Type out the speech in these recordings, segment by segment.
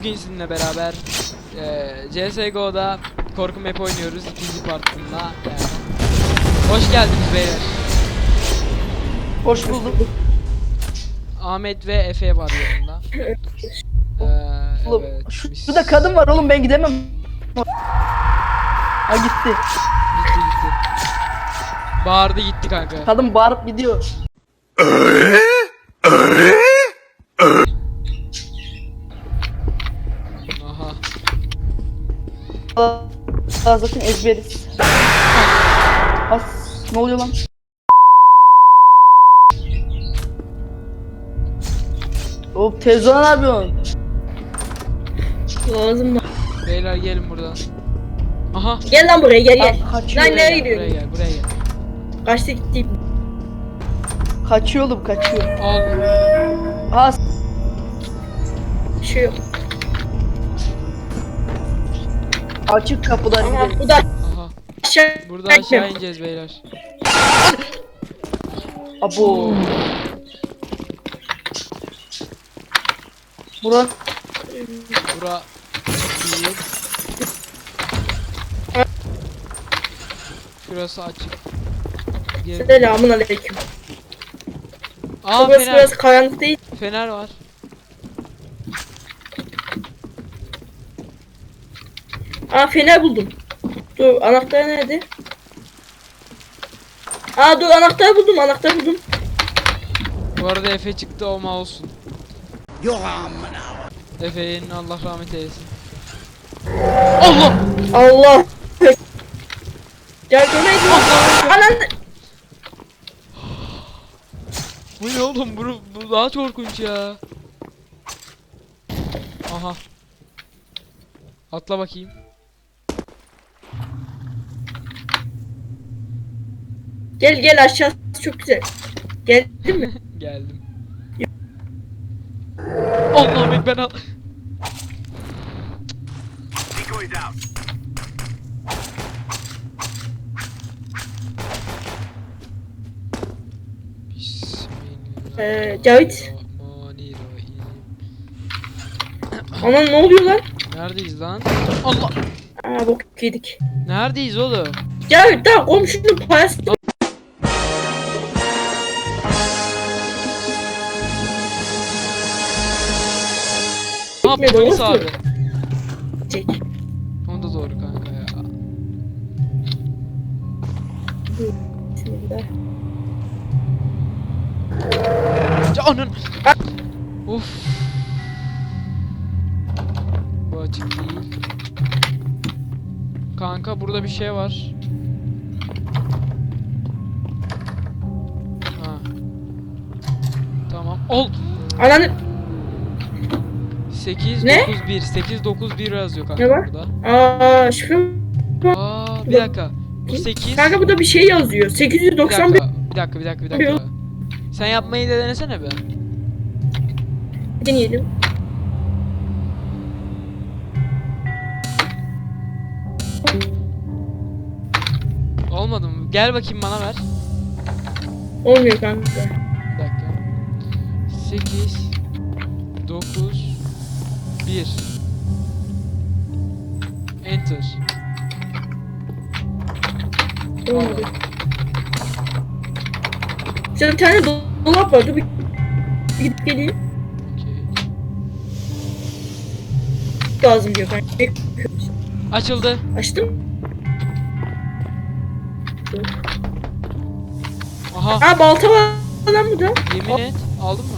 Bugün sizinle beraber eee CSGO'da korku map oynuyoruz ikinci partında. Yani. Hoş geldiniz beyler. Hoş bulduk. Ahmet ve Efe var yanında. Eee Oğlum, evet. mis- Şurada kadın var oğlum ben gidemem. Ha gitti. Gitti gitti. Bağırdı gitti kanka. Kadın bağırıp gidiyor. Aha. Aa, zaten ezberiz. As ne oluyor lan? Hop Tezon ne yapıyorsun? Lazım mı? Beyler gelin buradan. Aha. Gel lan buraya gel gel. Aa, kaçıyor. Lan nereye Buraya gidiyorsun? gel buraya gel. Kaçta gittim. Kaçıyor oğlum kaçıyor. Al. Aa s- Bir şey yok. Açık kapıdan Aha gidelim. bu da Aha. aşağı Burada aşağı ineceğiz beyler. Abo. Burak Bura değil. Şurası açık. Gel. Selamun aleyküm. Aa Burası fener. biraz karanlık değil. Fener var. Aa fener buldum. Dur anahtar nerede? Aa dur anahtar buldum anahtar buldum. Bu arada Efe çıktı o olsun. Yok amına. Efe'nin Allah rahmet eylesin. Allah! Allah. Yardım edin. Anan. Bu ne oğlum? Bu, bu daha korkunç ya. Aha. Atla bakayım. Gel gel aşağısı çok güzel. Geldin mi? Geldim. Allah'ım ekber al. Ee, Cavit. Anan ne oluyor lan? Neredeyiz lan? Allah! Aa bok yedik. Neredeyiz oğlum? Cavit daha komşunun parası Aa Gitmedi, polis olsun. abi. çek. O da doğru kanka ya. Bismillah. Canın. Uf. Bu açık değil. Kanka burada bir şey var. Ha. Tamam. Ol. Ananı 8 Ne? 9 1 8 9 1 yazıyor kanka Ne var? burada. Aa şifre Aa bir dakika. Bu 8 Kanka burada bir şey yazıyor. bir 891 dakika. Bir dakika bir dakika bir dakika. Sen yapmayı da denesene be. deneyelim. Olmadı mı? Gel bakayım bana ver. Olmuyor kanka. Bir dakika. 8 9 1 Enter. Olmadı. Şurada bir tane do- dolap var. Dur bir gidip geleyim. Lazım diyor kanka. Açıldı. Açtım. Aha. Aa balta var lan burada. Yemin et. Aldın mı?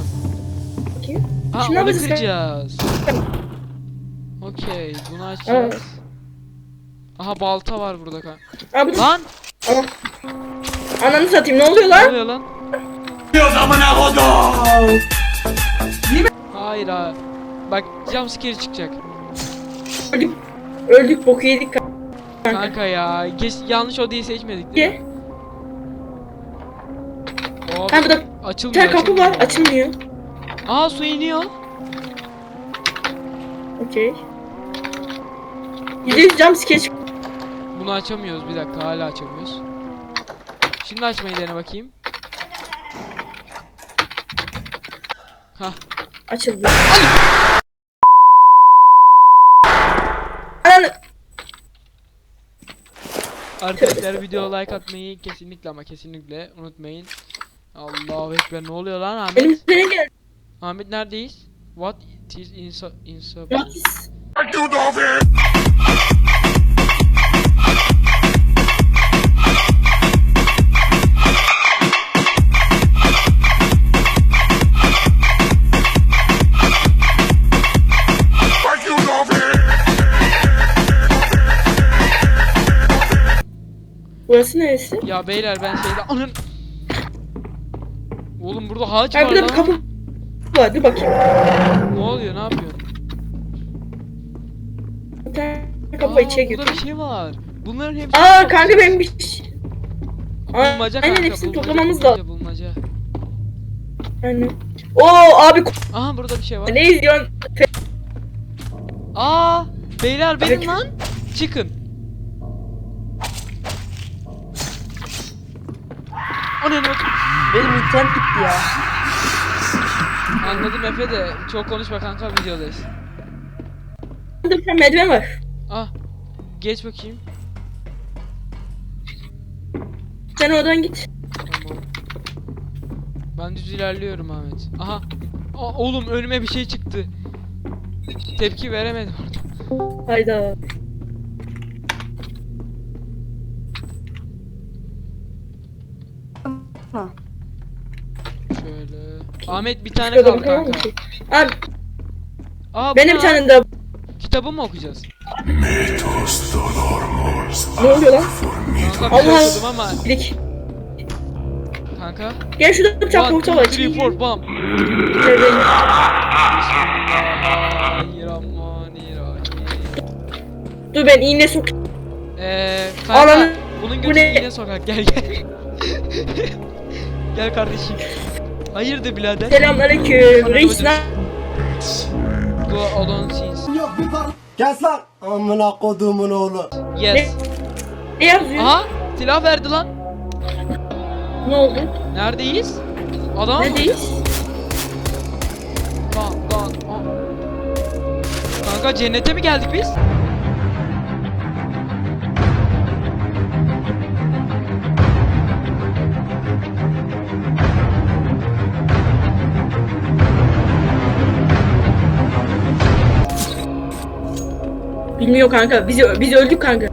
Bakayım. Ha Şuna onu basın. kıracağız. Okey. Bunu açacağız. Evet. Aha balta var burada kanka. Aa bu Lan! Aa. Ananı satayım ne oluyor Ne lan? oluyor lan? Hayır ha. Bak jumpscare çıkacak. Öldük. Öldük boku yedik kanka. Kanka ya. Geç, yanlış odayı seçmedik değil mi? Hop, Ha burada bir açılmıyor. tane kapı var açılmıyor. Aa su iniyor. Okey. Gidiyoruz cam skeç. Bunu açamıyoruz bir dakika hala açamıyoruz. Şimdi açmayı dene bakayım. Hah. Açıldı. Ananı. Arkadaşlar videoya like atmayı kesinlikle ama kesinlikle unutmayın. Allah ekber ne oluyor lan Ahmet? Benim geldi. Ahmet neredeyiz? What is insa insa Gratis. Burası neresi? Ya beyler ben şeyde anın Oğlum burada haç Ha var burada bir kapı Dur bakayım. Ne oluyor? Ne yapıyorsun? Kapı Aa, içeri burada girdi. bir şey var. Bunların hepsi Aa kanka benim bir şey. Bulmaca aynen, kanka. hepsini bulmaca, toplamamız bulmaca, bulmaca. Aynen. Oo abi Aha burada bir şey var. ne izliyorsun? Aa beyler benim Peki. lan. Çıkın. Ananı. Benim internet gitti ya. Anladım Efe de çok konuşma kanka videodayız. Bir tane merdiven var. Ah. Geç bakayım. Sen oradan git. Tamam. Ben düz ilerliyorum Ahmet. Aha. Aa, oğlum önüme bir şey çıktı. Tepki veremedim orada. Hayda. Ha. Şöyle. Ahmet bir tane kaldı kanka. Abi Aa, bu benim bir tane daha. Kitabı mı okuyacağız? Ne oluyor lan? Kanka şey Allah. ama Dik. kanka. Gel şurada bir tane portal two, var. three, four, bam. Bismillahirrahmanirrahim. Bismillahirrahmanirrahim. Dur ben iğne sok. Eee kanka Ananı- bunun bu götü ne? yine sokak gel gel. gel kardeşim. Hayırdır birader? Selamünaleyküm. Reis ne? Go alone sins. Kes lan! Amına kodumun oğlu. Yes. Ne yazıyor? Aha silah verdi lan. Ne oldu? Neredeyiz? Adam? Neredeyiz? Lan lan. aa. Kanka cennete mi geldik biz? Bilmiyor kanka. Biz biz öldük kanka.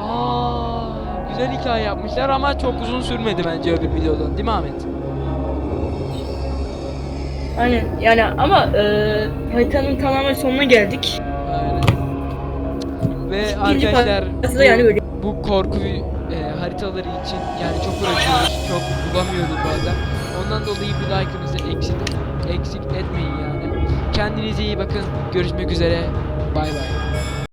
Aa, güzel hikaye yapmışlar ama çok uzun sürmedi bence öbür videodan değil mi Ahmet? Aynen. Yani ama e, haritanın tamamen sonuna geldik. Aynen. Ve İkinci arkadaşlar da yani böyle. bu korku e, haritaları için yani çok uğraşıyoruz, çok bulamıyoruz bazen. Ondan dolayı bir like'ınızı eksik eksik etmeyin yani. Kendinize iyi bakın. Görüşmek üzere. Bay bay.